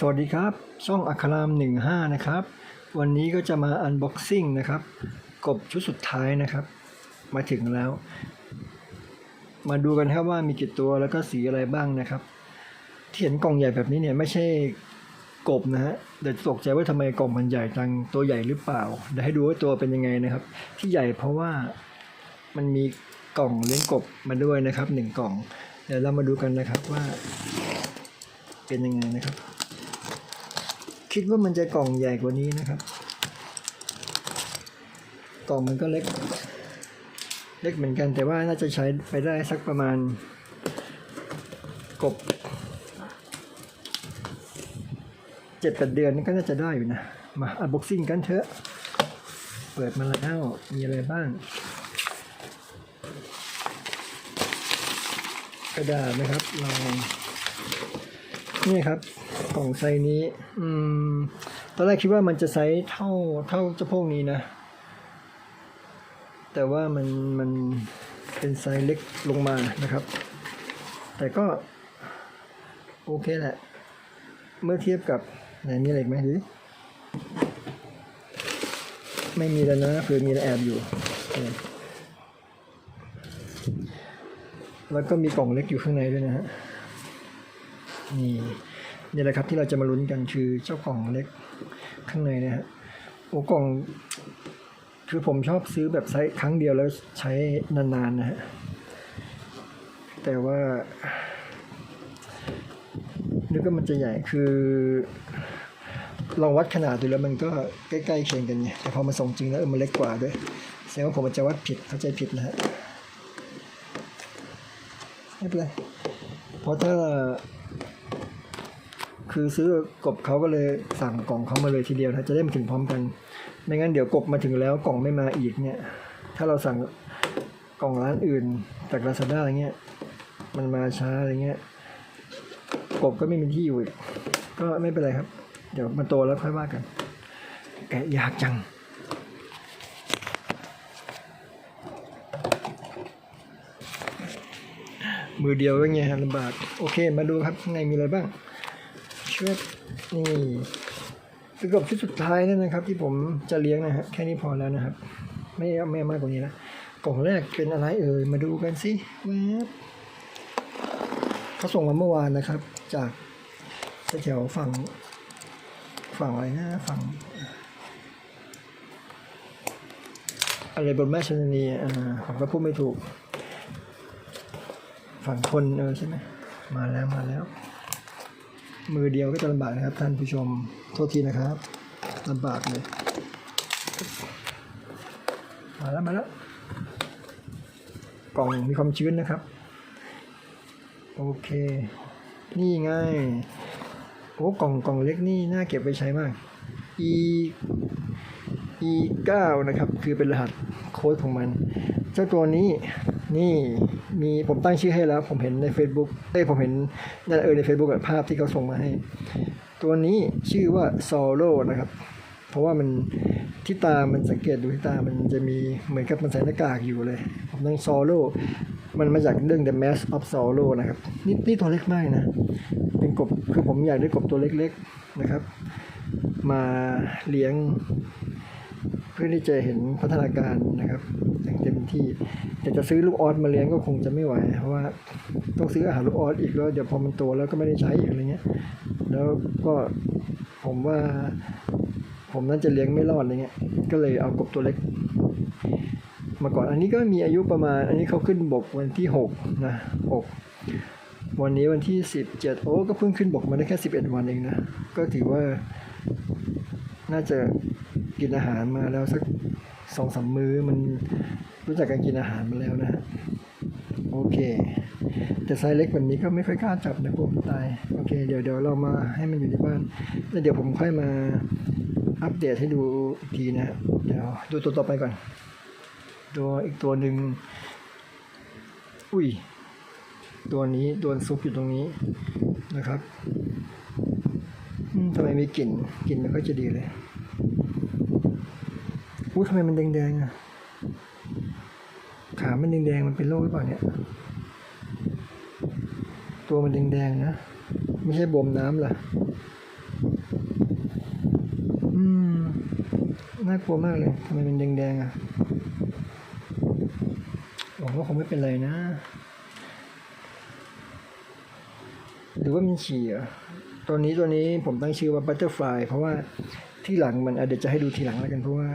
สวัสดีครับ ช่องอัคราม 15 นะครับ วันนี้ก็จะมาอันบ็อกซิ่งนะครับ กบชุดสุดท้ายนะครับ มาถึงแล้ว มาดูกันครับว่ามีกี่ตัวแล้วก็สีอะไรบ้างนะครับที่เห็นกล่องใหญ่แบบนี้เนี่ยไม่ใช่กบนะฮะเดี๋ยวตกใจว่าทำไมกล่องมันใหญ่จังตัวใหญ่หรือเปล่าเดี๋ยวให้ดูว่าตัวเป็นยังไงนะครับ ที่ใหญ่เพราะว่ามันมีกล่องเลี้ยงกบมาด้วยนะครับหนึ่งกล่อง เดี๋ยวเรามาดูกันนะครับว่าเป็นยังไงนะครับ คิดว่ามันจะกล่องใหญ่กว่านี้นะครับ กล่องมันก็เล็ก เล็กเหมือนกันแต่ว่าน่าจะใช้ไปได้สักประมาณกบเจ็ดแปดเดือนนี่ก็น่าจะได้อยู่นะ มาอันบ็อกซิ่งกันเถอะ เปิดมาแล้วมีอะไรบ้าง กระดาษนะครับลองนี่ครับ กล่องไซส์นี้ อืม ตอนแรกคิดว่ามันจะไซส์เท่าเท่าเจ้าพวกนี้นะ แต่ว่ามันมันเป็นไซส์เล็กลงมานะครับ แต่ก็ โอเคแหละ เมื่อเทียบกับไหนมีอะไรอีกไหมหรือไม่มีแล้วนะเผื่อมีแอบอยู่ แล้วก็มีกล่องเล็กอยู่ข้างในด้วยนะฮะ นี่ นี่แหละครับที่เราจะมาลุ้นกันคือเจ้ากล่องเล็กข้างในนะฮะโอ้กล่อง คือผมชอบซื้อแบบใช้ครั้งเดียวแล้วใช้นานๆนะฮะแต่ว่านึกว่ามันจะใหญ่คือลองวัดขนาดดูแล้วมันก็ใกล้ๆเคียงกันไงแต่พอมาส่งจริงแล้วเออมันเล็กกว่าด้วยแสดงว่าผมอาจจะวัดผิดเข้าใจผิดนะฮะไม่เป็นไรเพราะถ้า คือซื้อกบเขาก็เลยสั่งกล่องเขามาเลยทีเดียวนะจะได้มาถึงพร้อมกัน ไม่งั้นเดี๋ยวกบมาถึงแล้วกล่องไม่มาอีกเนี่ย ถ้าเราสั่งกล่องร้านอื่นจากลาซาด้าอะไรเงี้ย มันมาช้าอะไรเงี้ยกบก็ไม่มีที่อยู่อีก ก็ไม่เป็นไรครับ เดี๋ยวมาโตแล้วค่อยว่ากัน แกะยากจังมือเดียวก็ไงฮะลำบาก โอเค มาดูครับข้างในมีอะไรบ้าง ชุดนี่คือกบชุดสุดท้ายนั่นนะครับ ที่ผมจะเลี้ยงนะฮะแค่นี้พอแล้วนะครับ ไม่เอาไม่มากกว่านี้นะกล่องแรกเป็นอะไรเอ่ยมาดูกันสิแวบเขาส่งมาเมื่อวานนะครับ จากแถวฝั่งฝั่งอะไรนะฝั่งอะไรบนแม่ชนนีอ่าผมก็พูดไม่ถูก ฝั่งคนเออใช่ไหมมาแล้วมาแล้ว มือเดียวก็จะลำบากนะครับ ท่านผู้ชมโทษทีนะครับลำบากเลยมาแล้วมาแล้วกล่องมีความชื้นนะครับ โอเค นี่ไงโอ้กล่องกล่องเล็กนี่น่าเก็บไปใช้มาก e e 9นะครับ คือเป็นรหัสโค้ดของมัน เจ้าตัวนี้นี่มีผมตั้งชื่อให้แล้ว ผมเห็นใน Facebook เอ้ผมเห็นนั่นเออใน Facebook ภาพที่เขาส่งมาให้ ตัวนี้ชื่อว่า Solo นะครับ เพราะว่ามันที่ตามันสังเกตดูที่ตามันจะมีเหมือนกับมันใส่หน้ากากอยู่เลย ผมตั้ง Solo มันมาจากเรื่อง The Mask of Solo นะครับนี่นี่ตัวเล็กมากนะ เป็นกบคือผมอยากได้กบตัวเล็กๆนะครับ มาเลี้ยง พื่อที่จะเห็นพัฒนาการนะครับอย่างเต็มที่แต่จะซื้อลูกออสมาเลี้ยงก็คงจะไม่ไหว เพราะว่าต้องซื้ออาหารลูกออสอีกแล้วเดี๋ยวพอมันโตแล้วก็ไม่ได้ใช้อีกอะไรเงี้ย แล้วก็ผมว่า ผมน่าจะเลี้ยงไม่รอดอะไรเงี้ย ก็เลยเอากบตัวเล็ก มาก่อนอันนี้ก็มีอายุประมาณ อันนี้เขาขึ้นบกวันที่หกนะหกวันนี้วันที่สิบเจ็ดโอ้ก็เพิ่งขึ้นบกมาได้แค่สิบเอ็ดวันเองนะ ก็ถือว่า น่าจะกินอาหารมาแล้วสักสองสามมื้อมันรู้จักการกินอาหารมาแล้วนะฮะโอเค แต่ไซส์เล็กแบบนี้ก็ไม่ค่อยกล้าจับนะผมตายโอเค เดี๋ยวเดี๋ยวเรามาให้มันอยู่ในบ้านแล้วเดี๋ยวผมค่อยมาอัปเดตให้ดูอีกทีนะเดี๋ยวดูตัวต่อไปก่อน ตัวอีกตัวหนึ่งอุ้ย ตัวนี้โดนซุปอยู่ตรงนี้นะครับ ทำไมมีกลิ่นกลิ่นไม่ค่อยจะดีเลยอุ้ยทำไมมันแดงๆอะขามันแดงๆมันเป็นโรคหรือเปล่าเนี่ย ตัวมันแดงๆนะ ไม่ใช่บ่มน้ำหรือืม น่ากลัวมากเลยทำไมมันแดงๆอะหวังว่าคงไม่เป็นไรนะ หรือว่ามันฉี่อะ ตัวนี้ตัวนี้ผมตั้งชื่อว่า butterfly เพราะว่าที่หลังมันอะเดี๋ยวจะให้ดูทีหลังแล้วกันเพราะว่า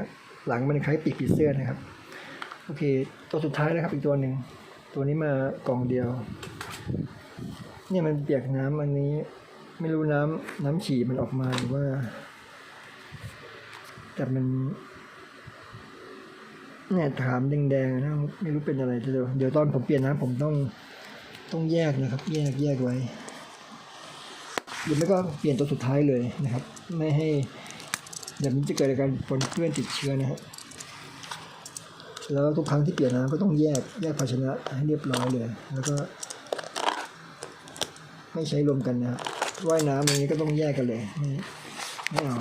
หลังมันคล้ายปีกผีเสื้อนะครับ โอเค ตัวสุดท้ายนะครับอีกตัวหนึ่งตัวนี้มากล่องเดียว เนี่ยมันเปียกน้ำอันนี้ไม่รู้น้ำน้ำฉี่มันออกมาหรือว่า แต่มันเนี่ยถามแดงๆนะไม่รู้เป็นอะไรเดี๋ยวเดี๋ยวตอนผมเปลี่ยนน้ำผมต้องต้องแยกนะครับ แยกแยกไว้ หรือไม่ก็เปลี่ยนตัวสุดท้ายเลยนะครับ ไม่ให้เดี๋ยวมันจะเกิดการปนเปื้อนติดเชื้อนะฮะแล้วทุกครั้งที่เปลี่ยนน้ำก็ต้องแยกแยกภาชนะให้เรียบร้อยเลย แล้วก็ ไม่ใช้รวมกันนะครับว่ายน้ำอย่างนี้ก็ต้องแยกกันเลยไม่ไม่เอา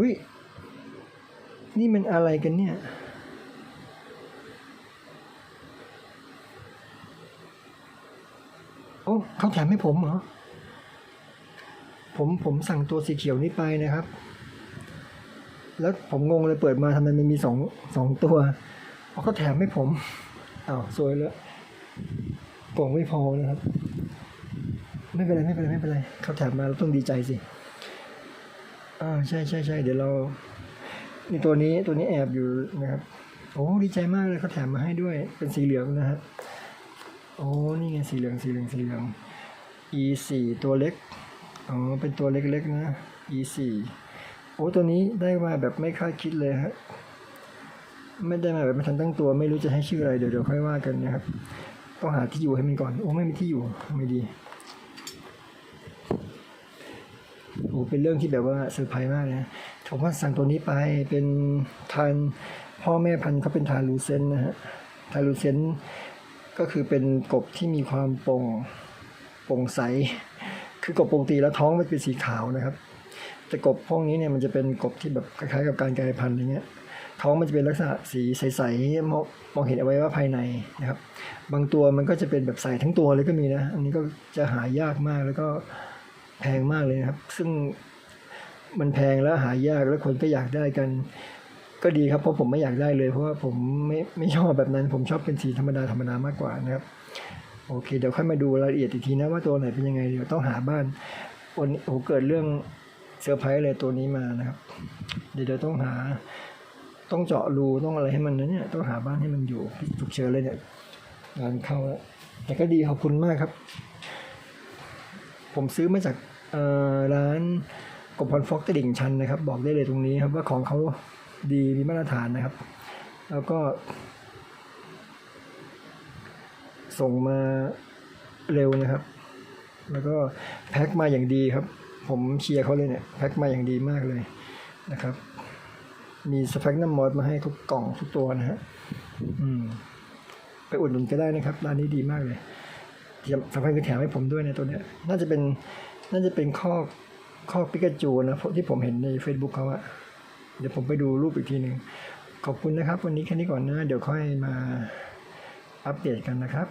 วินี่มันอะไรกันเนี่ย โอ้เขาแถมให้ผมเหรอ ผมผมสั่งตัวสีเขียวนี้ไปนะครับ แล้วผมงงเลยเปิดมาทำไมมันมีสองสองตัวเอาเขาแถมให้ผมอ้าวสวยแล้วกล่องไม่พอนะครับ ไม่เป็นไรไม่เป็นไรไม่เป็นไรเขาแถมมาเราต้องดีใจสิ อ่าใช่ใช่ใช่เดี๋ยวเรานี่ตัวนี้ตัวนี้แอบอยู่นะครับโอ้ดีใจมากเลยเขาแถมมาให้ด้วยเป็นสีเหลืองนะฮะโอ้นี่ไงสีเหลืองสีเหลืองสีเหลือง e สี่ตัวเล็กอ๋อเป็นตัวเล็กๆนะ e สี่โอ้ตัวนี้ได้มาแบบไม่คาดคิดเลยฮะไม่ได้มาแบบไม่ทันตั้งตัว ไม่รู้จะให้ชื่ออะไรเดี๋ยวเดี๋ยวค่อยว่ากันนะครับต้องหาที่อยู่ให้มันก่อน โอ้ไม่มีที่อยู่ไม่ดี โอ้ เป็นเรื่องที่แบบว่าเซอร์ไพรส์มากนะผมว่าสั่งตัวนี้ไปเป็นทานพ่อแม่พันธุ์เขาเป็นทานลูเซนนะฮะทานลูเซนก็คือเป็นกบที่มีความโปร่งโปร่งใส คือกบปกติแล้วท้องมันเป็นสีขาวนะครับ แต่กบพวกนี้เนี่ยมันจะเป็นกบที่แบบคล้ายๆกับการกลายพันธุ์อะไรเงี้ยท้องมันจะเป็นลักษณะสีใสๆมองมองเห็นเอาไว้ว่าภายในนะครับ บางตัวมันก็จะเป็นแบบใสทั้งตัวเลยก็มีนะ อันนี้ก็จะหายากมากแล้วก็ แพงมากเลยนะครับ ซึ่งมันแพงแล้วหายากแล้วคนก็อยากได้กัน ก็ดีครับเพราะผมไม่อยากได้เลย เพราะว่าผมไม่ไม่ชอบแบบนั้น ผมชอบเป็นสีธรรมดาธรรมดามากกว่านะครับ โอเค เดี๋ยวค่อยมาดูรายละเอียดอีกทีนะว่าตัวไหนเป็นยังไงเดี๋ยวต้องหาบ้านวันนี้โอ้โหเกิดเรื่องเซอร์ไพรส์เลยตัวนี้มานะครับเดี๋ยวเดี๋ยวต้องหา ต้องเจาะรูต้องอะไรให้มันนะเนี่ยต้องหาบ้านให้มันอยู่ฉุกเฉินเลยเนี่ยงานเข้าแล้วแต่ก็ดีขอบคุณมากครับ ผมซื้อมาจาก ร้านกบพรฟอกตลิ่งชันนะครับ บอกได้เลยตรงนี้ครับว่าของเขาดีมีมาตรฐานนะครับ แล้วก็ ส่งมาเร็วนะครับ แล้วก็แพ็คมาอย่างดีครับ ผมเชียร์เขาเลยเนี่ยแพ็คมาอย่างดีมากเลยนะครับ มีสแฟกน้ำมอสมาให้ทุกกล่องทุกตัวนะฮะอืมไปอุดหนุนก็ได้นะครับ ร้านนี้ดีมากเลย ที่สำคัญคือแถมให้ผมด้วยในตัวเนี้ย น่าจะเป็นน่าจะเป็นข้อข้อปิกาจูนะที่ผมเห็นใน Facebook เขาอะเดี๋ยวผมไปดูรูปอีกทีหนึ่งขอบคุณนะครับ วันนี้แค่นี้ก่อนนะ เดี๋ยวค่อยมาอัปเดตกันนะครับ